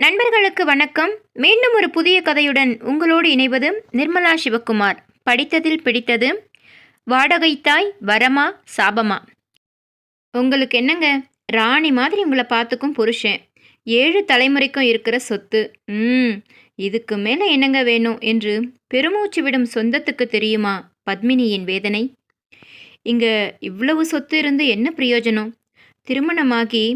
நண்பர்களுக்கு வணக்கம். மீண்டும் ஒரு புதிய கதையுடன் உங்களோடு இணைவது நிர்மலா சிவக்குமார் படித்ததில் பிடித்தது வாடகை தாய் வரமா சாபமா? உங்களுக்கு என்னங்க? ராணி மாதிரி உங்களை பார்த்துக்கும் புருஷன். ஏழு தலைமுறைக்கும் இருக்கிற சொத்து. ம் இதுக்கு மேலே என்னங்க வேணும் என்று பெருமூச்சு விடும் சொந்தத்துக்கு தெரியுமா பத்மினியின் வேதனை? இங்க இவ்வளவு சொத்து இருந்து என்ன பிரயோஜனம்? திருமணமாகி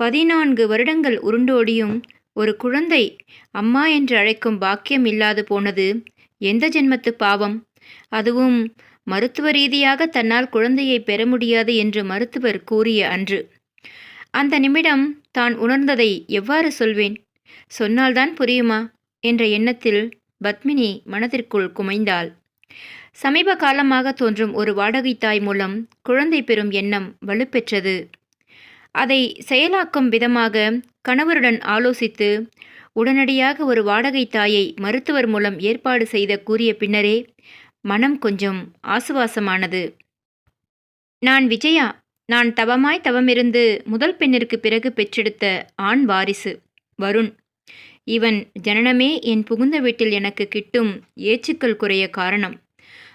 பதினான்கு வருடங்கள் உருண்டோடியும் ஒரு குழந்தை அம்மா என்று அழைக்கும் பாக்கியம் இல்லாது போனது எந்த ஜென்மத்து பாவம்? அதுவும் மருத்துவ ரீதியாக தன்னால் குழந்தையை பெற முடியாது என்று மருத்துவர் கூறிய அன்று. அந்த நிமிடம் தான் உணர்ந்ததை எவ்வாறு சொல்வேன்? சொன்னால்தான் புரியுமா? என்ற எண்ணத்தில் பத்மினி மனதிற்குள் குமைந்தாள். சமீப காலமாக தோன்றும் ஒரு வாடகை தாய் மூலம் குழந்தை பெறும் எண்ணம் வலுப்பெற்றது. அதை செயலாக்கும் விதமாக கணவருடன் ஆலோசித்து உடனடியாக ஒரு வாடகை தாயை மருத்துவர் மூலம் ஏற்பாடு செய்த கூறிய பின்னரே மனம் கொஞ்சம் ஆசுவாசமானது. நான் விஜயா நான் தவமாய் தவமிருந்து முதல் பெண்ணிற்கு பிறகு பெற்றெடுத்த ஆண் வாரிசு வருண். இவன் ஜனனமே என் புகுந்த வீட்டில் எனக்கு கிட்டும் ஏச்சுக்கள் குறைய காரணம்.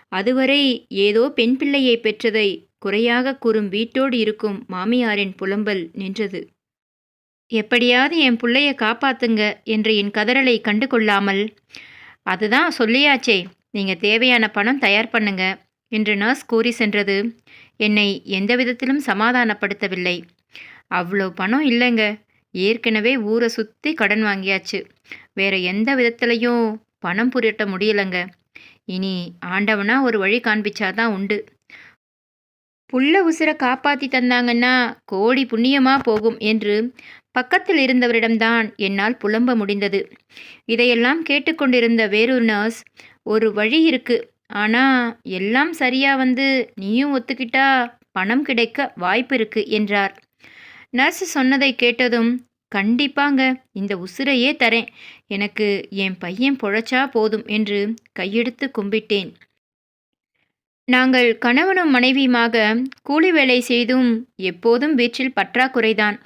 அதுவரை ஏதோ பெண் பிள்ளையை பெற்றதை குறையாக கூறும் வீட்டோடு இருக்கும் மாமியாரின் புலம்பல் நின்றது. எப்படியாவது என் பிள்ளைய காப்பாத்துங்க என்ற என் கதறலை கண்டு கொள்ளாமல் அதுதான் சொல்லியாச்சே நீங்க தேவையான பணம் தயார் பண்ணுங்க என்று நர்ஸ் கூறி சென்றது. என்னை எந்த விதத்திலும் சமாதானப்படுத்தவில்லை. அவ்வளோ பணம் இல்லைங்க. ஏற்கனவே ஊரை சுற்றி கடன் வாங்கியாச்சு. வேற எந்த விதத்துலையும் பணம் புரட்ட முடியலங்க. இனி ஆண்டவனா ஒரு வழி காண்பிச்சாதான் உண்டு. புள்ள உசுரை காப்பாத்தி தந்தாங்கன்னா கோடி புண்ணியமா போகும் என்று பக்கத்தில் இருந்தவரிடம்தான் என்னால் புலம்ப முடிந்தது. இதையெல்லாம் கேட்டுக்கொண்டிருந்த வேறொரு நர்ஸ் ஒரு வழி இருக்கு. ஆனா எல்லாம் சரியா வந்து நீயும் ஒத்துக்கிட்டா பணம் கிடைக்க வாய்ப்பு இருக்கு என்றார். நர்ஸ் சொன்னதை கேட்டதும் கண்டிப்பாங்க இந்த உசுரையே தரேன். எனக்கு என் பையன் பொழைச்சா போதும் என்று கையெடுத்து கும்பிட்டேன். நாங்கள் கணவனும் மனைவியுமாக கூலி வேலை செய்தும் எப்போதும் வீட்டில் பற்றாக்குறைதான்.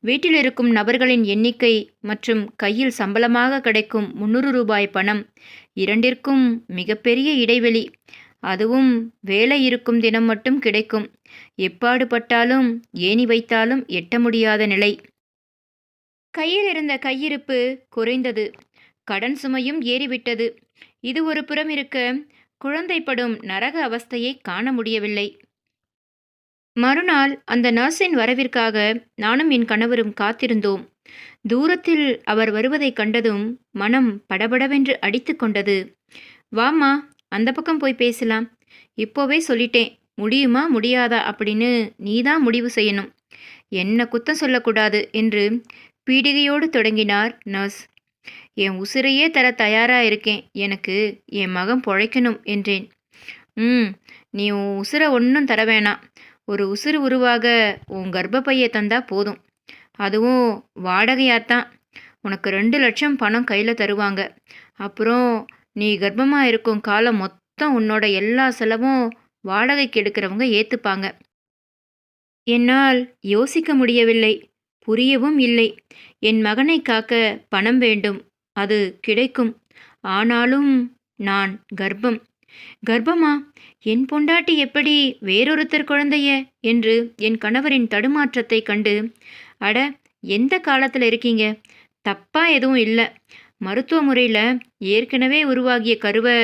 வீட்டில் இருக்கும் நபர்களின் எண்ணிக்கை மற்றும் கையில் சம்பளமாக கிடைக்கும் முன்னூறு ரூபாய் பணம் இரண்டிற்கும் மிகப்பெரிய இடைவெளி. அதுவும் வேலை இருக்கும் தினம் மட்டும் கிடைக்கும். எப்பாடுபட்டாலும் ஏணி வைத்தாலும் எட்ட முடியாத நிலை. கையில் இருந்த கையிருப்பு குறைந்தது. கடன் சுமையும் ஏறிவிட்டது. இது ஒரு புறம் இருக்க குழந்தைப்படும் நரக அவஸ்தையை காண முடியவில்லை. மறுநாள் அந்த நர்ஸின் வரவிற்காக நானும் என் கணவரும் காத்திருந்தோம். தூரத்தில் அவர் வருவதைக் கண்டதும் மனம் படபடவென்று அடித்து கொண்டது. வாமா அந்த பக்கம் போய் பேசலாம். இப்போவே சொல்லிட்டேன். முடியுமா முடியாதா? அப்படின்னு நீதான் முடிவு செய்யணும். என்ன குத்தம் சொல்லக்கூடாது என்று பீடிகையோடு தொடங்கினார் நர்ஸ். என் உசிரையே தர தயாரா இருக்கேன் எனக்கு என் மகன் பொழைக்கணும் என்றேன். ம் நீ உன் உசுரை ஒன்றும் தர வேணாம். ஒரு உசுறு உருவாக உன் கர்ப்பப்பையை தந்தா போதும். அதுவும் வாடகையாத்தான். உனக்கு ரெண்டு லட்சம் பணம் கையில் தருவாங்க. அப்புறம் நீ கர்ப்பமாக இருக்கும் காலம் மொத்தம் உன்னோட எல்லா செலவும் வாடகைக்கு எடுக்கிறவங்க ஏற்றுப்பாங்க என்னால் யோசிக்க முடியவில்லை. புரியவும் இல்லை. என் மகனை காக்க பணம் வேண்டும். அது கிடைக்கும். ஆனாலும் நான் கர்ப்பம். கர்ப்பமா? என் பொண்டாட்டி எப்படி வேறொருத்தர் குழந்தைய? என்று என் கணவரின் தடுமாற்றத்தை கண்டு அட எந்த காலத்தில் இருக்கீங்க? தப்பா எதுவும் இல்லை. மருத்துவ முறையில் ஏற்கனவே உருவாகிய கருவை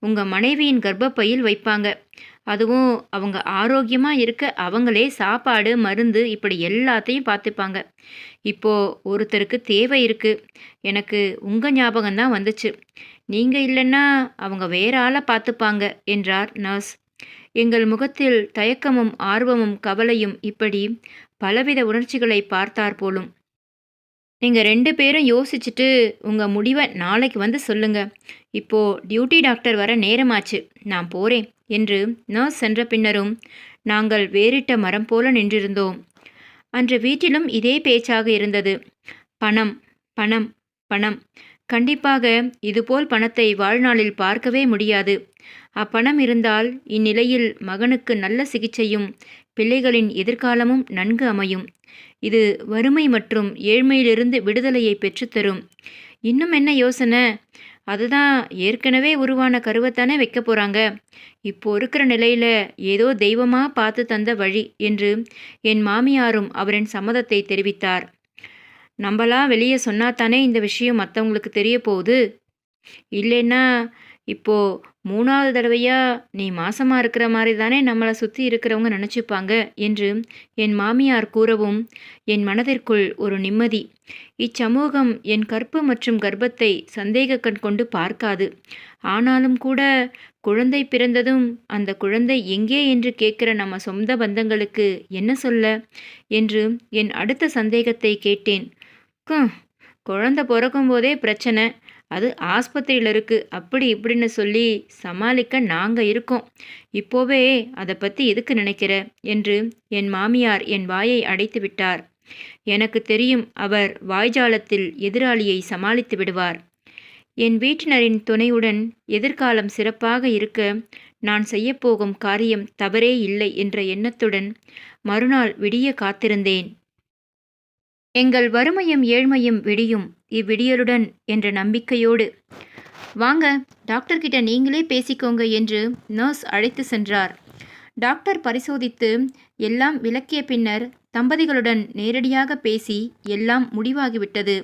உங்கள் மனைவியின் கர்ப்பப்பையில் வைப்பாங்க. அதுவும் அவங்க ஆரோக்கியமாக இருக்க அவங்களே சாப்பாடு மருந்து இப்படி எல்லாத்தையும் பார்த்துப்பாங்க. இப்போ ஒருத்தருக்கு தேவை இருக்கு. எனக்கு உங்கள் ஞாபகம் தான் வந்துச்சு. நீங்கள் இல்லைன்னா அவங்க வேற ஆளை பார்த்துப்பாங்க என்றார் நர்ஸ். எங்கள் முகத்தில் தயக்கமும் ஆர்வமும் கவலையும் இப்படி பலவித உணர்ச்சிகளை பார்த்தார் போலும். நீங்கள் ரெண்டு பேரும் யோசிச்சுட்டு உங்கள் முடிவை நாளைக்கு வந்து சொல்லுங்க. இப்போ டியூட்டி டாக்டர் வர நேரமாச்சு. நான் போறேன் என்று நர்ஸ் சென்ற பின்னரும் நாங்கள் வேறிட்ட மரம் போல நின்றிருந்தோம். அன்று வீட்டிலும் இதே பேச்சாக இருந்தது. பணம் பணம் பணம். கண்டிப்பாக இதுபோல் பணத்தை வாழ்நாளில் பார்க்கவே முடியாது. அப்பணம் இருந்தால் இந்நிலையில் மகனுக்கு நல்ல சிகிச்சையும் பிள்ளைகளின் எதிர்காலமும் நன்கு அமையும். இது வறுமை மற்றும் ஏழ்மையிலிருந்து விடுதலையை பெற்றுத்தரும். இன்னும் என்ன யோசனை? அதுதான் ஏற்கனவே உருவான கருவைத்தானே வைக்க போகிறாங்க இப்போ இருக்கிற நிலையில் ஏதோ தெய்வமாக பார்த்து தந்த வழி என்று என் மாமியாரும் அவரின் சம்மதத்தை தெரிவித்தார். நம்மளாம் வெளியே சொன்னாத்தானே இந்த விஷயம் மற்றவங்களுக்கு தெரிய போகுது. இல்லைன்னா இப்போ மூணாவது தடவையா நீ மாசமா இருக்கிற மாதிரி தானே நம்மளை சுற்றி இருக்கிறவங்க நினச்சிப்பாங்க என்று என் மாமியார் கூறவும் என் மனதிற்குள் ஒரு நிம்மதி. இச்சமூகம் என் கற்பு மற்றும் கர்ப்பத்தை சந்தேக கண் கொண்டு பார்க்காது. ஆனாலும் கூட குழந்தை பிறந்ததும் அந்த குழந்தை எங்கே என்று கேட்கிற நம்ம சொந்த பந்தங்களுக்கு என்ன சொல்ல? என்று என் அடுத்த சந்தேகத்தை கேட்டேன். குழந்தை பிறக்கும் போதே பிரச்சனை. அது ஆஸ்பத்திரியில் இருக்கு. அப்படி இப்படின்னு சொல்லி சமாளிக்க நாங்கள் இருக்கோம். இப்போவே அதை பற்றி எதுக்கு நினைக்கிற? என்று என் மாமியார் என் வாயை அடைத்து விட்டார். எனக்கு தெரியும் அவர் வாய்ஜாலத்தில் எதிராளியை சமாளித்து விடுவார். என் வீட்டினரின் துணையுடன் எதிர்காலம் சிறப்பாக இருக்க நான் செய்யப்போகும் காரியம் தவறே இல்லை என்ற எண்ணத்துடன் மறுநாள் விடிய காத்திருந்தேன். எங்கள் வறுமையும் ஏழ்மையும் விடியும். இவ்விடியலுடன் என்ற நம்பிக்கையோடு வாங்க டாக்டர்கிட்ட நீங்களே பேசிக்கோங்க என்று நர்ஸ் அழைத்து சென்றார். டாக்டர் பரிசோதித்து எல்லாம் விளக்கிய பின்னர் தம்பதிகளுடன் நேரடியாக பேசி எல்லாம் முடிவாகிவிட்டது.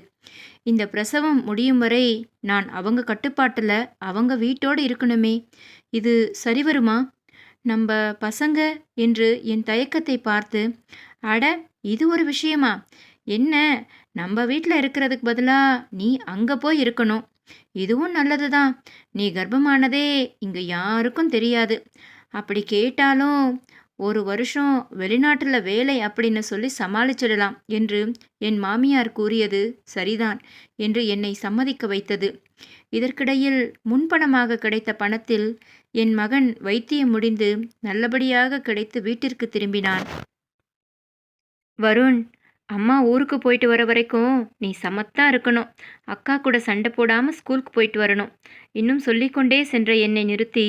இந்த பிரசவம் முடியும் வரை நான் அவங்க கட்டுப்பாட்டில் அவங்க வீட்டோடு இருக்கணுமே. இது சரி வருமா நம்ம பசங்க என்று என் தயக்கத்தை பார்த்து அட இது ஒரு விஷயமா? என்ன? நம்ம வீட்டில் இருக்கிறதுக்கு பதிலாக நீ அங்கே போய் இருக்கணும். இதுவும் நல்லது தான் நீ கர்ப்பமானதே இங்கே யாருக்கும் தெரியாது. அப்படி கேட்டாலும் ஒரு வருஷம் வெளிநாட்டில் வேலை அப்படின்னு சொல்லி சமாளிச்சிடலாம் என்று என் மாமியார் கூறியது சரிதான் என்று என்னை சம்மதிக்க வைத்தது. இதற்கிடையில் முன்பணமாக கிடைத்த பணத்தில் என் மகன் வைத்தியம் முடிந்து நல்லபடியாக கிடைத்து வீட்டிற்கு திரும்பினான். வருண் அம்மா ஊருக்கு போயிட்டு வர வரைக்கும் நீ சமத்தா இருக்கணும். அக்கா கூட சண்டை போடாமல் ஸ்கூலுக்கு போயிட்டு வரணும். இன்னும் சொல்லிக்கொண்டே சென்ற என்னை நிறுத்தி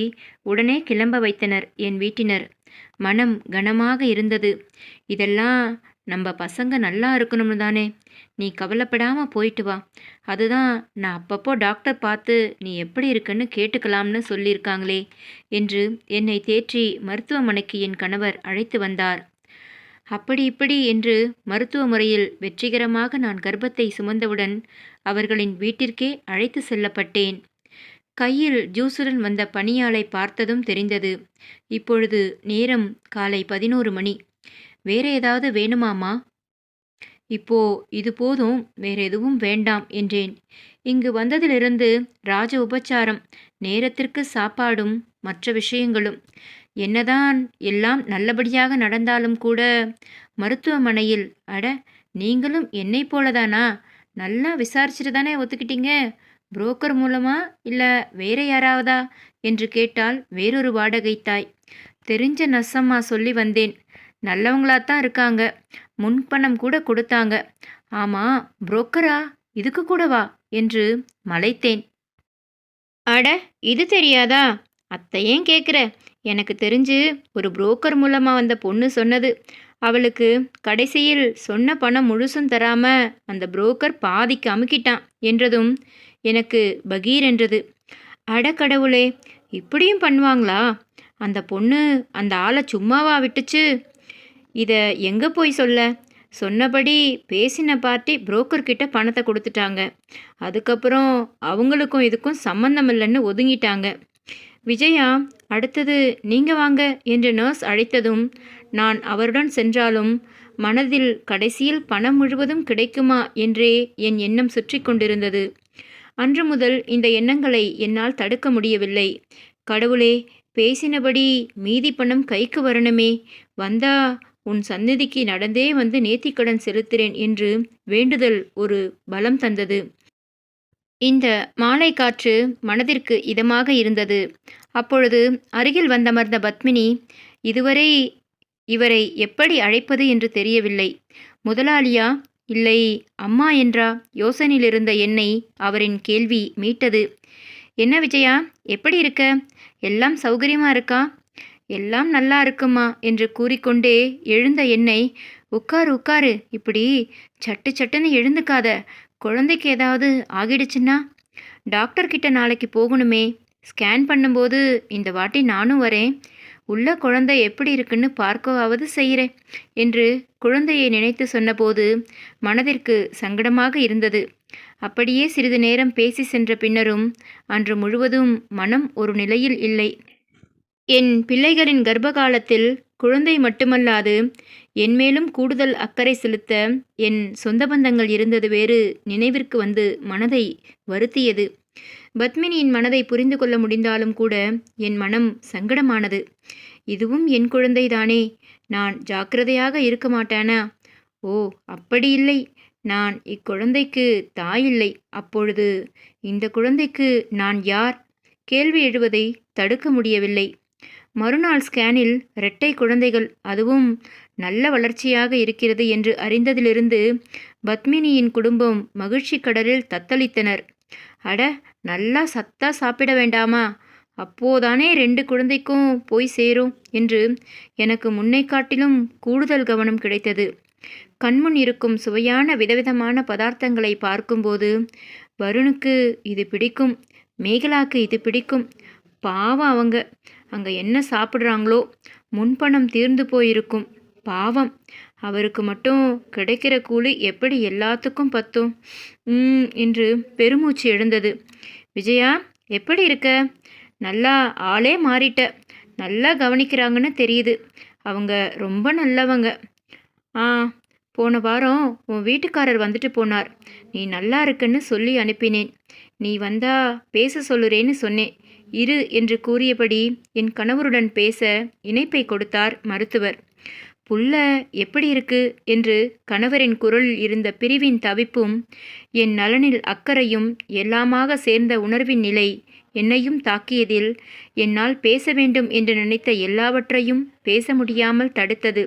உடனே கிளம்ப வைத்தனர் என் வீட்டினர். மனம் கனமாக இருந்தது. இதெல்லாம் நம்ம பசங்க நல்லா இருக்கணும்னு தானே. நீ கவலைப்படாமல் போயிட்டு வா. அதுதான் நான் அப்பப்போ டாக்டர் பார்த்து நீ எப்படி இருக்குன்னு கேட்டுக்கலாம்னு சொல்லியிருக்காங்களே என்று என்னை தேற்றி மருத்துவமனைக்கு என் கணவர் அழைத்து வந்தார். அப்படி இப்படி என்று மருத்துவ முறையில் வெற்றிகரமாக நான் கர்ப்பத்தை சுமந்தவுடன் அவர்களின் வீட்டிற்கே அழைத்து செல்லப்பட்டேன். கையில் ஜூஸுடன் வந்த பணியாளை பார்த்ததும் தெரிந்தது. இப்பொழுது நேரம் காலை பதினோரு மணி. வேற ஏதாவது வேணுமாமா இப்போ இது போதும் வேற எதுவும் வேண்டாம் என்றேன். இங்கு வந்ததிலிருந்து ராஜ உபச்சாரம் நேரத்திற்கு சாப்பாடும் மற்ற விஷயங்களும். என்னதான் எல்லாம் நல்லபடியாக நடந்தாலும் கூட மருத்துவமனையில் அட நீங்களும் என்னை போலதானா? நல்லா விசாரிச்சுட்டு தானே ஒத்துக்கிட்டீங்க? புரோக்கர் மூலமா இல்லை வேற யாராவதா? என்று கேட்டால் வேறொரு வாடகை தாய். தெரிஞ்ச நசம்மா சொல்லி வந்தேன். நல்லவங்களாத்தான் இருக்காங்க. முன்பணம் கூட கொடுத்தாங்க. ஆமாம் புரோக்கரா? இதுக்கு கூடவா? என்று மலைத்தேன். அட இது தெரியாதா? அத்தை ஏன் கேட்குற எனக்கு தெரிஞ்சு ஒரு புரோக்கர் மூலமாக வந்த பொண்ணு சொன்னது. அவளுக்கு கடைசியில் சொன்ன பணம் முழுசும் தராம அந்த புரோக்கர் பாதிக்கு அமுக்கிட்டான் என்றதும் எனக்கு பகீர் என்றது. அடக்கடவுளே இப்படியும் பண்ணுவாங்களா? அந்த பொண்ணு அந்த ஆளை சும்மாவா விட்டுச்சு? இதை எங்கே போய் சொல்ல? சொன்னபடி பேசின பார்ட்டி புரோக்கர் கிட்ட பணத்தை கொடுத்துட்டாங்க. அதுக்கப்புறம் அவங்களுக்கும் இதுக்கும் சம்மந்தம் இல்லைன்னு ஒதுங்கிட்டாங்க. விஜயா அடுத்தது நீங்கள் வாங்க என்று நர்ஸ் அழைத்ததும் நான் அவருடன் சென்றாலும் மனதில் கடைசியில் பணம் முழுவதும் கிடைக்குமா என்றே என் எண்ணம் சுற்றி கொண்டிருந்தது. அன்று முதல் இந்த எண்ணங்களை என்னால் தடுக்க முடியவில்லை. கடவுளே பேசினபடி மீதி பணம் கைக்கு வரணுமே. வந்தா உன் சந்நிதிக்கு நடந்தே வந்து நேத்திக்கடன் செலுத்துகிறேன் என்று வேண்டுதல் ஒரு பலம் தந்தது. இந்த மாலை காற்று மனதிற்கு இதமாக இருந்தது. அப்பொழுது அருகில் வந்தமர்ந்த பத்மினி இதுவரை இவரை எப்படி அழைப்பது என்று தெரியவில்லை. முதலாளியா? இல்லை அம்மா என்றா? யோசனையில் இருந்த என்னை அவரின் கேள்வி மீட்டது. என்ன விஜயா? எப்படி இருக்க? எல்லாம் சௌகரியமா இருக்கா? எல்லாம் நல்லா இருக்குமா? என்று கூறிக்கொண்டே எழுந்த என்னை உட்காரு உட்காரு. இப்படி சட்டு சட்டுன்னு எழுந்துக்காத. குழந்தைக்கு ஏதாவது ஆகிடுச்சுன்னா டாக்டர் கிட்ட நாளைக்கு போகணுமே. ஸ்கேன் பண்ணும்போது இந்த வாட்டி நானும் வரேன். உள்ள குழந்தை எப்படி இருக்குன்னு பார்க்கவாவது செய்கிறேன் என்று குழந்தையை நினைத்து சொன்னபோது மனதிற்கு சங்கடமாக இருந்தது. அப்படியே சிறிது நேரம் பேசி சென்ற பின்னரும் அன்று முழுவதும் மனம் ஒரு நிலையில் இல்லை. என் பிள்ளைகளின் கர்ப்பகாலத்தில் குழந்தை மட்டுமல்லாது என்மேலும் கூடுதல் அக்கறை செலுத்த என் சொந்த பந்தங்கள் இருந்தது வேறு நினைவிற்கு வந்து மனதை வருத்தியது. பத்மினியின் மனதை புரிந்து கொள்ள முடிந்தாலும் கூட என் மனம் சங்கடமானது. இதுவும் என் குழந்தைதானே. நான் ஜாக்கிரதையாக இருக்க மாட்டானா? ஓ அப்படி இல்லை. நான் இக்குழந்தைக்கு தாயில்லை அப்பொழுது இந்த குழந்தைக்கு நான் யார்? கேள்வி எழுவதை தடுக்க முடியவில்லை. மறுநாள் ஸ்கேனில் இரட்டை குழந்தைகள் அதுவும் நல்ல வளர்ச்சியாக இருக்கிறது என்று அறிந்ததிலிருந்து பத்மினியின் குடும்பம் மகிழ்ச்சி கடலில் தத்தளித்தனர். அட நல்லா சத்தா சாப்பிட வேண்டாமா? அப்போதானே ரெண்டு குழந்தைக்கும் போய் சேரும் என்று எனக்கு முன்னை காட்டிலும் கூடுதல் கவனம் கிடைத்தது. கண்முன் இருக்கும் சுவையான விதவிதமான பதார்த்தங்களை பார்க்கும்போது வருணுக்கு இது பிடிக்கும் மேகலாக்கு இது பிடிக்கும் பாவம் அவங்க அங்கே என்ன சாப்பிட்றாங்களோ முன்பணம் தீர்ந்து போயிருக்கும். பாவம். அவருக்கு மட்டும் கிடைக்கிற கூலி எப்படி எல்லாத்துக்கும் பத்தும்? என்று பெருமூச்சு எழுந்தது. விஜயா எப்படி இருக்க? நல்லா ஆளே மாறிட்ட. நல்லா கவனிக்கிறாங்கன்னு தெரியுது. அவங்க ரொம்ப நல்லவங்க. ஆ போன வாரம் உன் வீட்டுக்காரர் வந்துட்டு போனார். நீ நல்லா இருக்குன்னு சொல்லி அனுப்பினேன். நீ வந்தா பேச சொல்லுறேன்னு சொன்னேன். இரு என்று கூறியபடி என் கணவருடன் பேச இணைப்பை கொடுத்தார் மருத்துவர். புள்ள எப்படி இருக்கு? என்று கணவரின் குரலில் இருந்த பிரிவின் தவிப்பும் என் நலனில் அக்கறையும் எல்லாமாக சேர்ந்த உணர்வின் நிலை என்னையும் தாக்கியதில் என்னால் பேச வேண்டும் என்று நினைத்த எல்லாவற்றையும் பேச முடியாமல் தடுத்தது.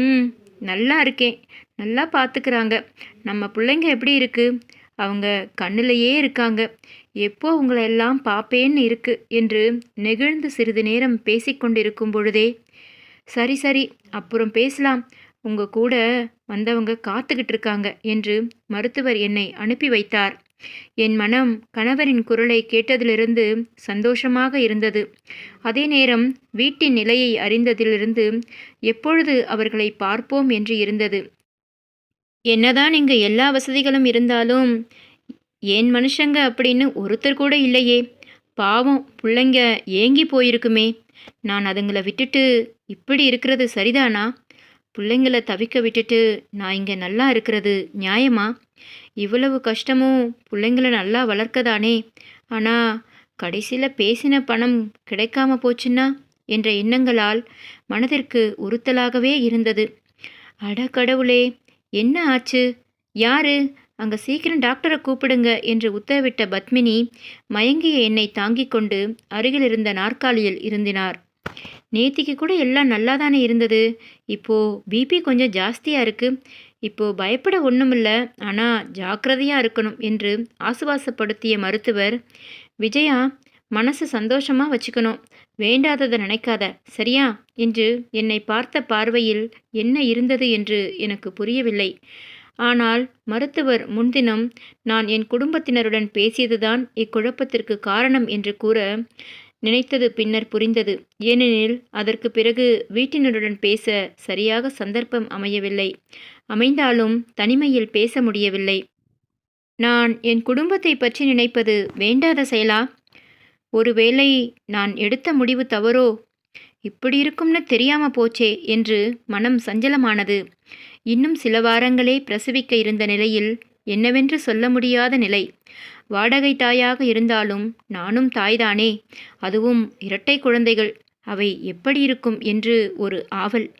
ம் நல்லா இருக்கேன். நல்லா பார்த்துக்கிறாங்க நம்ம பிள்ளைங்க எப்படி இருக்கு? அவங்க கண்ணிலேயே இருக்காங்க. எப்போ உங்களை எல்லாம் பார்ப்பேன்னு இருக்கு என்று நெகிழ்ந்து சிறிது நேரம் பேசிக்கொண்டிருக்கும் பொழுதே சரி சரி அப்புறம் பேசலாம். உங்க கூட வந்தவங்க காத்துக்கிட்டு இருக்காங்க என்று மருத்துவர் என்னை அனுப்பி வைத்தார். என் மனம் கணவரின் குரலை கேட்டதிலிருந்து சந்தோஷமாக இருந்தது. அதே நேரம் வீட்டின் நிலையை அறிந்ததிலிருந்து எப்பொழுது அவர்களை பார்ப்போம் என்று இருந்தது. என்னதான் இங்கு எல்லா வசதிகளும் இருந்தாலும் ஏன் மனுஷங்க அப்படின்னு ஒருத்தர் கூட இல்லையே. பாவம் பிள்ளைங்க ஏங்கி போயிருக்குமே. நான் அதுங்களை விட்டுட்டு இப்படி இருக்கிறது சரிதானா? பிள்ளைங்களை தவிக்க விட்டுட்டு நான் இங்கே நல்லா இருக்கிறது நியாயமா? இவ்வளவு கஷ்டமும் பிள்ளைங்களை நல்லா வளர்க்கதானே. ஆனால் கடைசியில் பேசின பணம் கிடைக்காம போச்சுன்னா என்ற எண்ணங்களால் மனதிற்கு உறுத்தலாகவே இருந்தது. அட கடவுளே என்ன ஆச்சு? யாரு? அங்கே சீக்கிரம் டாக்டரை கூப்பிடுங்க என்று உத்தரவிட்ட பத்மினி மயங்கிய என்னை தாங்கிக் கொண்டு அருகில் இருந்த நாற்காலியில் இருந்தினார். நேத்திக்கு கூட எல்லாம் நல்லா தானே இருந்தது. இப்போ பிபி கொஞ்சம் ஜாஸ்தியாக இருக்குது இப்போ பயப்பட ஒன்றுமில்ல ஆனால் ஜாக்கிரதையாக இருக்கணும் என்று ஆசுவாசப்படுத்திய மருத்துவர் விஜயா மனசு சந்தோஷமாக வச்சுக்கணும். வேண்டாததை நினைக்காத. சரியா? என்று என்னை பார்த்த பார்வையில் என்ன இருந்தது என்று எனக்கு புரியவில்லை. ஆனால் மருத்துவர் முன்தினம் நான் என் குடும்பத்தினருடன் பேசியதுதான் இக்குழப்பத்திற்கு காரணம் என்று கூற நினைத்தது பின்னர் புரிந்தது. ஏனெனில் அதற்கு பிறகு வீட்டினருடன் பேச சரியாக சந்தர்ப்பம் அமையவில்லை. அமைந்தாலும் தனிமையில் பேச முடியவில்லை. நான் என் குடும்பத்தை பற்றி நினைப்பது வேண்டாத செயலா? ஒருவேளை நான் எடுத்த முடிவு தவறோ? இப்படி இருக்கும்னு தெரியாம போச்சே என்று மனம் சஞ்சலமானது. இன்னும் சில வாரங்களே பிரசவிக்க இருந்த நிலையில் என்னவென்று சொல்ல முடியாத நிலை. வாடகை தாயாக இருந்தாலும் நானும் தாய்தானே. அதுவும் இரட்டை குழந்தைகள். அவை எப்படி இருக்கும் என்று ஒரு ஆவல்.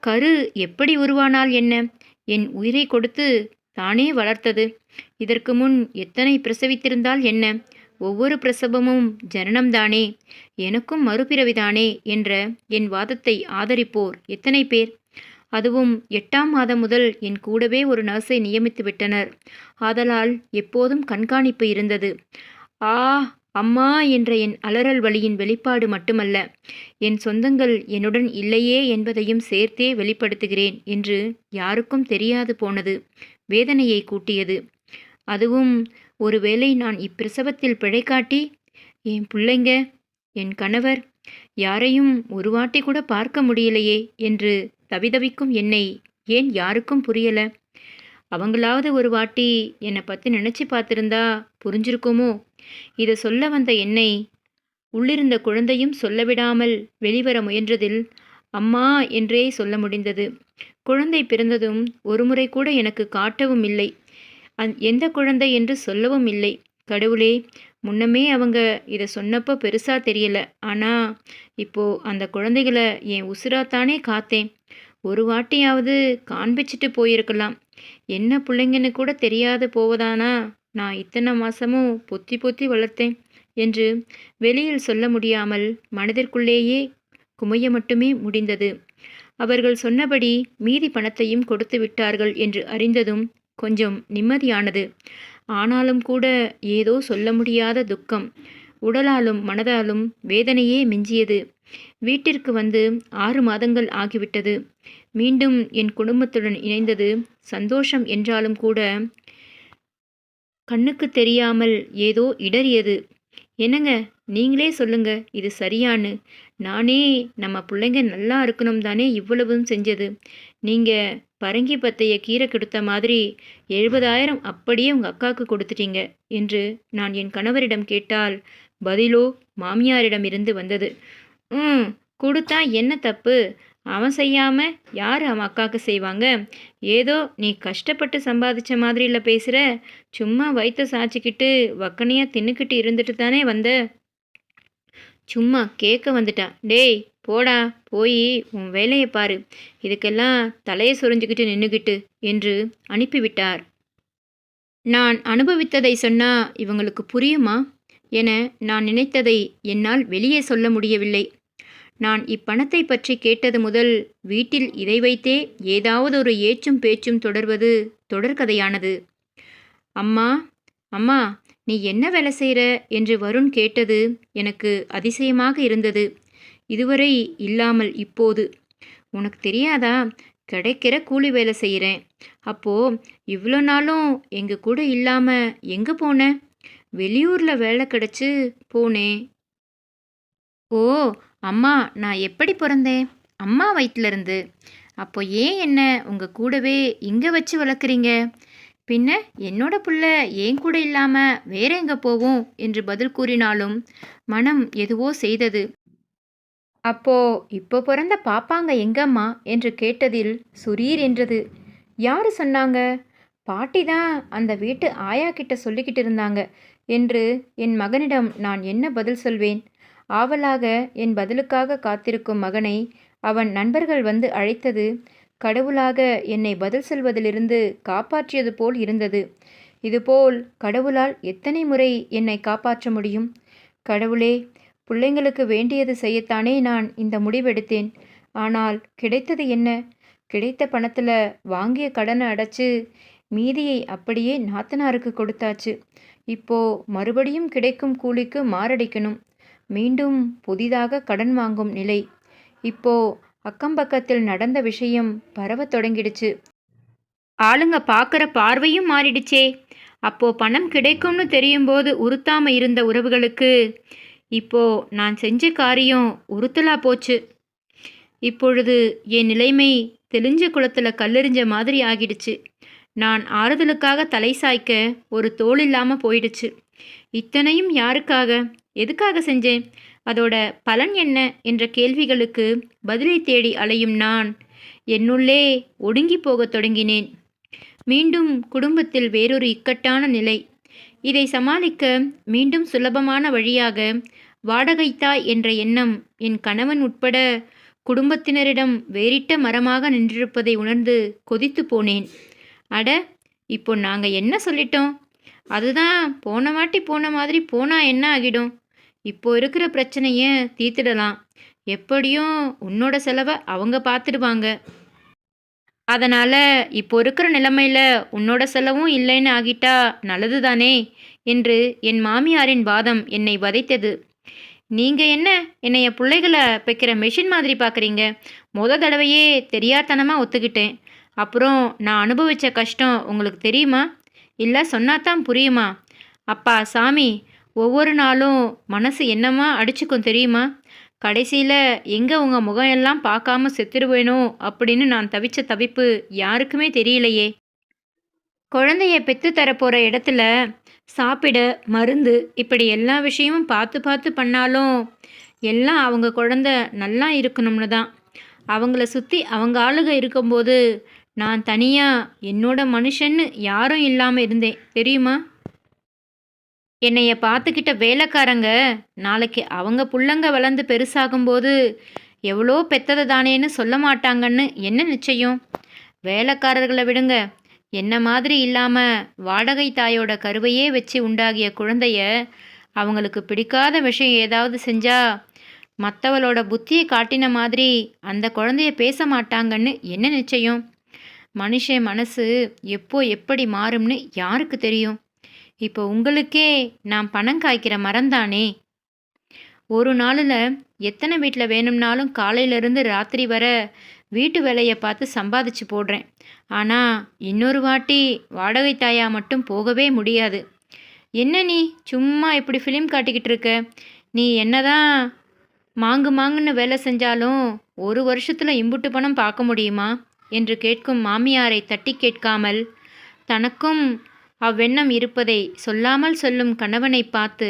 கரு எப்படி உருவானால் என்ன? என் உயிரை கொடுத்து தானே வளர்த்தது. இதற்கு முன் எத்தனை பிரசவித்திருந்தால் என்ன? ஒவ்வொரு பிரசவமும் ஜனனம்தானே. எனக்கும் மறுபிறவிதானே என்ற என் வாதத்தை ஆதரிப்போர் எத்தனை பேர்? அதுவும் எட்டாம் மாதம் முதல் என் கூடவே ஒரு நர்ஸை நியமித்து விட்டனர். ஆதலால் எப்போதும் கண்காணிப்பு இருந்தது. ஆ அம்மா என்ற என் அலறல் வழியின் வெளிப்பாடு மட்டுமல்ல என் சொந்தங்கள் என்னுடன் இல்லையே என்பதையும் சேர்த்தே வெளிப்படுத்துகிறேன் என்று யாருக்கும் தெரியாது போனது வேதனையை கூட்டியது. அதுவும் ஒருவேளை நான் இப்பிரசவத்தில் பிழைக்காட்டி என் பிள்ளைங்க என் கணவர் யாரையும் ஒரு வாட்டி கூட பார்க்க முடியலையே என்று தவிதவிக்கும் என்னை ஏன் யாருக்கும் புரியல? அவங்களாவது ஒரு வாட்டி என்னை பற்றி நினச்சி பார்த்துருந்தா புரிஞ்சிருக்குமோ? இதை சொல்ல வந்த என்னை உள்ளிருந்த குழந்தையும் சொல்லவிடாமல் வெளிவர முயன்றதில் அம்மா என்றே சொல்ல முடிந்தது. குழந்தை பிறந்ததும் ஒருமுறை கூட எனக்கு காட்டவும் இல்லை. அந் எந்த குழந்தை என்று சொல்லவும் இல்லை. கடவுளே முன்னமே அவங்க இதை சொன்னப்போ பெருசாக தெரியல. ஆனால் இப்போது அந்த குழந்தைகளை என் உசுராத்தானே காத்தேன். ஒரு வாட்டியாவது காண்பிச்சிட்டு போயிருக்கலாம். என்ன பிள்ளைங்கன்னு கூட தெரியாது போவதானா? நான் இத்தனை மாதமும் பொத்தி பொத்தி வளர்த்தேன் என்று வெளியில் சொல்ல முடியாமல் மனதிற்குள்ளேயே குமைய மட்டுமே முடிந்தது. அவர்கள் சொன்னபடி மீதி பணத்தையும் கொடுத்து விட்டார்கள் என்று அறிந்ததும் கொஞ்சம் நிம்மதியானது. ஆனாலும் கூட ஏதோ சொல்ல முடியாத துக்கம். உடலாலும் மனதாலும் வேதனையே மிஞ்சியது. வீட்டிற்கு வந்து ஆறு மாதங்கள் ஆகிவிட்டது. மீண்டும் என் குடும்பத்துடன் இணைந்தது. சந்தோஷம் என்றாலும் கூட கண்ணுக்கு தெரியாமல் ஏதோ இடறியது. என்னங்க? நீங்களே சொல்லுங்க. இது சரியான்னு. நானே நம்ம பிள்ளைங்க நல்லா இருக்கணும் தானே இவ்வளவும் செஞ்சது. நீங்கள் பரங்கி பத்தைய கீரை கொடுத்த மாதிரி எழுபதாயிரம் அப்படியே உங்கள் அக்காவுக்கு கொடுத்துட்டீங்க என்று நான் என் கணவரிடம் கேட்டால் பதிலோ மாமியாரிடம் இருந்து வந்தது. ம் கொடுத்தா என்ன தப்பு? அவன் செய்யாமல் யார் அவன் அக்காவுக்கு செய்வாங்க? ஏதோ நீ கஷ்டப்பட்டு சம்பாதிச்ச மாதிரில பேசுகிற சும்மா வயிற்ற சாச்சிக்கிட்டு வக்கனையாக தின்னுக்கிட்டு இருந்துட்டு தானே வந்த? சும்மா கேட்க வந்துட்டான் டேய் போடா போய் உன் வேலையை பாரு. இதுக்கெல்லாம் தலையை சொரிஞ்சுக்கிட்டு நின்றுக்கிட்டு என்று அனுப்பிவிட்டார். நான் அனுபவித்ததை சொன்னா இவங்களுக்கு புரியுமா? என நான் நினைத்ததை என்னால் வெளியே சொல்ல முடியவில்லை. நான் இப்பணத்தை பற்றி கேட்டது முதல் வீட்டில் இதை வைத்தே ஏதாவது ஒரு ஏச்சும் பேச்சும் தொடர்வது தொடர்கதையானது அம்மா அம்மா நீ என்ன வேலை செய்கிற என்று வருண் கேட்டது எனக்கு அதிசயமாக இருந்தது. இதுவரை இல்லாமல் இப்போது. உனக்கு தெரியாதா? கிடைக்கிற கூலி வேலை செய்கிறேன் அப்போது இவ்வளோ நாளும் எங்கள் கூட இல்லாமல் எங்கே போனேன் வெளியூரில் வேலை கிடச்சி போனேன் ஓ அம்மா நான் எப்படி பிறந்தேன்? அம்மா வயிற்றுலேருந்து அப்போ ஏன் என்ன உங்கள் கூடவே இங்கே வச்சு வளர்க்குறீங்க? பின்ன என்னோட புள்ள ஏன் கூட இல்லாமல் வேற எங்கே போவோம்? என்று பதில் கூறினாலும் மனம் எதுவோ செய்தது. அப்போ இப்போ பிறந்த பாப்பாங்க எங்கம்மா? என்று கேட்டதில் சுரீர் என்றது. யாரு சொன்னாங்க? பாட்டி தான் அந்த வீட்டு ஆயா கிட்ட சொல்லிக்கிட்டு இருந்தாங்க. என்று என் மகனிடம் நான் என்ன பதில் சொல்வேன்? ஆவலாக என் பதிலுக்காக காத்திருக்கும் மகனை அவன் நண்பர்கள் வந்து அழைத்தது கடவுளாக என்னை பதில் சொல்வதிலிருந்து காப்பாற்றியது போல் இருந்தது. இதுபோல் கடவுளால் எத்தனை முறை என்னை காப்பாற்ற முடியும்? கடவுளே பிள்ளைங்களுக்கு வேண்டியது செய்யத்தானே நான் இந்த முடிவெடுத்தேன். ஆனால் கிடைத்தது என்ன? கிடைத்த பணத்தில் வாங்கிய கடனை அடைச்சு மீதியை அப்படியே நாத்தனாருக்கு கொடுத்தாச்சு. இப்போ மறுபடியும் கிடைக்கும் கூலிக்கு மாரடிக்கணும். மீண்டும் புதிதாக கடன் வாங்கும் நிலை. இப்போ அக்கம் பக்கத்தில் நடந்த விஷயம் பரவத் தொடங்கிடுச்சு. ஆளுங்க பார்க்குற பார்வையும் மாறிடுச்சே. அப்போ பணம் கிடைக்கும்னு தெரியும் போது உறுத்தாம இருந்த உறவுகளுக்கு இப்போ நான் செஞ்ச காரியம் உறுத்தலா போச்சு. இப்பொழுது என் நிலைமை தெளிஞ்ச குளத்தில் கல்லெறிஞ்ச மாதிரி ஆகிடுச்சு. நான் ஆறுதலுக்காக தலை சாய்க்க ஒரு தோல் இல்லாமல் போயிடுச்சு. இத்தனையும் யாருக்காக? எதுக்காக செஞ்சேன்? அதோட பலன் என்ன? என்ற கேள்விகளுக்கு பதிலை தேடி அலையும் நான் என்னுள்ளே ஒடுங்கி போகத் தொடங்கினேன். மீண்டும் குடும்பத்தில் வேறொரு இக்கட்டான நிலை. இதை சமாளிக்க மீண்டும் சுலபமான வழியாக வாடகைத்தாய் என்ற எண்ணம் என் கணவன் உட்பட குடும்பத்தினரிடம் வேறிட்ட மரமாக நின்றிருப்பதை உணர்ந்து கொதித்து போனேன். அட இப்போ நாங்கள் என்ன சொல்லிட்டோம்? அதுதான் போன வாட்டி போன மாதிரி போனால் என்ன ஆகிடும்? இப்போ இருக்கிற பிரச்சனையை தீர்த்துடலாம். எப்படியும் உன்னோட செலவை அவங்க பார்த்துடுவாங்க அதனால் இப்போ இருக்கிற நிலைமையில் உன்னோட செலவும் இல்லைன்னு ஆகிட்டா நல்லது தானே என்று என் மாமியாரின் வாதம் என்னை வதைத்தது. நீங்கள் என்ன? என்னைய பிள்ளைகளை வைக்கிற மெஷின் மாதிரி பார்க்குறீங்க முத தடவையே தெரியாதனமாக ஒத்துக்கிட்டேன். அப்புறம் நான் அனுபவித்த கஷ்டம் உங்களுக்கு தெரியுமா? இல்லை சொன்னாதான் புரியுமா? அப்பா சாமி ஒவ்வொரு நாளும் மனசு என்னமா அடிச்சுக்கும் தெரியுமா? கடைசியில் எங்கே உங்கள் முகம் எல்லாம் பார்க்காம செத்துடுவேனோ அப்படின்னு நான் தவிச்ச தவிப்பு யாருக்குமே தெரியலையே. குழந்தைய பெற்று தரப்போகிற இடத்துல சாப்பிட மருந்து இப்படி எல்லா விஷயமும் பார்த்து பார்த்து பண்ணாலும் எல்லாம் அவங்க குழந்த நல்லா இருக்கணும்னு தான். அவங்கள சுற்றி அவங்க ஆளுக இருக்கும்போது நான் தனியாக என்னோட மனுஷன்னு யாரும் இல்லாமல் இருந்தேன். தெரியுமா? என்னைய பார்த்துக்கிட்ட வேலைக்காரங்க நாளைக்கு அவங்க புள்ளங்க வளர்ந்து பெருசாகும்போது எவ்வளோ பெத்ததை தானேன்னு சொல்ல மாட்டாங்கன்னு என்ன நிச்சயம்? வேலைக்காரர்களை விடுங்க. என்ன மாதிரி இல்லாமல் வாடகை தாயோட கருவையே வச்சு உண்டாகிய குழந்தைய அவங்களுக்கு பிடிக்காத விஷயம் ஏதாவது செஞ்சா மற்றவளோட புத்தியை காட்டின மாதிரி அந்த குழந்தைய பேச மாட்டாங்கன்னு என்ன நிச்சயம்? மனுஷன் மனசு எப்போ எப்படி மாறும்னு யாருக்கு தெரியும்? இப்போ உங்களுக்கே நான் பணம் காய்க்கிற மரம்தானே? ஒரு நாளில் எத்தனை வீட்டில் வேணும்னாலும் காலையிலேருந்து ராத்திரி வர வீட்டு வேலையை பார்த்து சம்பாதிச்சு போடுறேன். ஆனால் இன்னொரு வாட்டி வாடகை தாயா மட்டும் போகவே முடியாது. என்ன நீ? சும்மா இப்படி ஃபிலிம் காட்டிக்கிட்டு இருக்க? நீ என்னதான் மாங்கு மாங்குன்னு வேலை செஞ்சாலும் ஒரு வருஷத்தில் இம்புட்டு பணம் பார்க்க முடியுமா? என்று கேட்கும் மாமியாரை தட்டி கேட்காமல் தனக்கும் அவ்வெண்ணம் இருப்பதை சொல்லாமல் சொல்லும் கணவனை பார்த்து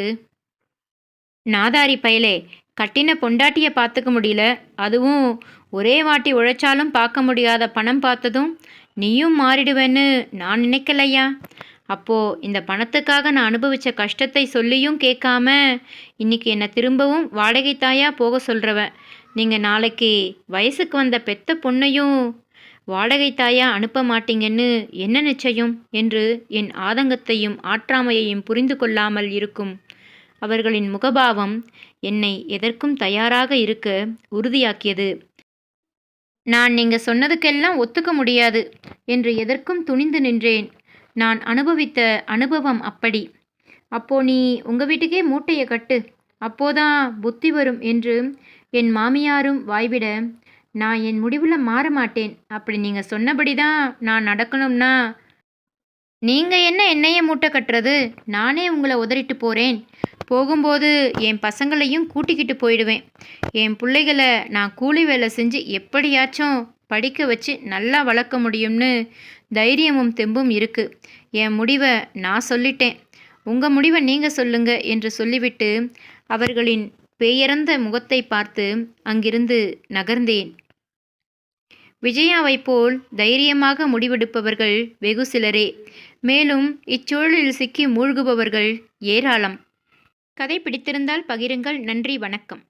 நாதாரி பயலே கட்டின பொண்டாட்டியை பார்த்துக்க முடியல. அதுவும் ஒரே வாட்டி உழைச்சாலும் பார்க்க முடியாத பணம் பார்த்ததும் நீயும் மாறிடுவேன்னு நான் நினைக்கலையா? அப்போ இந்த பணத்துக்காக நான் அனுபவிச்ச கஷ்டத்தை சொல்லியும் கேட்காம இன்னைக்கு என்னை திரும்பவும் வாடகை தாயா போக சொல்றவ. நீங்க நாளைக்கு வயசுக்கு வந்த பெத்த பொண்ணையும் வாடகை தாயா அனுப்ப மாட்டீங்கன்னு என்ன நிச்சயம்? என்று என் ஆதங்கத்தையும் ஆற்றாமையையும் புரிந்து கொள்ளாமல் இருக்கும். அவர்களின் முகபாவம் என்னை எதற்கும் தயாராக இருக்க உறுதியாக்கியது. நான் நீங்க சொன்னதுக்கெல்லாம் ஒத்துக்க முடியாது என்று எதற்கும் துணிந்து நின்றேன். நான் அனுபவித்த அனுபவம் அப்படி. அப்போ நீ உங்க வீட்டுக்கே மூட்டையை கட்டு. அப்போதான் புத்தி வரும் என்று என் மாமியாரும் வாய்விட நான் என் முடிவில் மாற மாட்டேன். அப்படி நீங்கள் சொன்னபடி தான் நான் நடக்கணும்னா நீங்கள் என்ன என்னையே மூட்டை கட்டுறது? நானே உங்களை உதறிட்டு போகிறேன் போகும்போது என் பசங்களையும் கூட்டிக்கிட்டு போயிடுவேன். என் பிள்ளைகளை நான் கூலி வேலை செஞ்சு எப்படியாச்சும் படிக்க வச்சு நல்லா வளர்க்க முடியும்னு தைரியமும் தெம்பும் இருக்குது என் முடிவை நான் சொல்லிட்டேன். உங்கள் முடிவை நீங்கள் சொல்லுங்க என்று சொல்லிவிட்டு அவர்களின் பெயர்ந்த முகத்தை பார்த்து அங்கிருந்து நகர்ந்தேன். விஜயாவைப் போல் தைரியமாக முடிவெடுப்பவர்கள் வெகு சிலரே. மேலும் இச்சூழலில் சிக்கி மூழ்குபவர்கள் ஏராளம். கதை பிடித்திருந்தால் பகிருங்கள். நன்றி. வணக்கம்.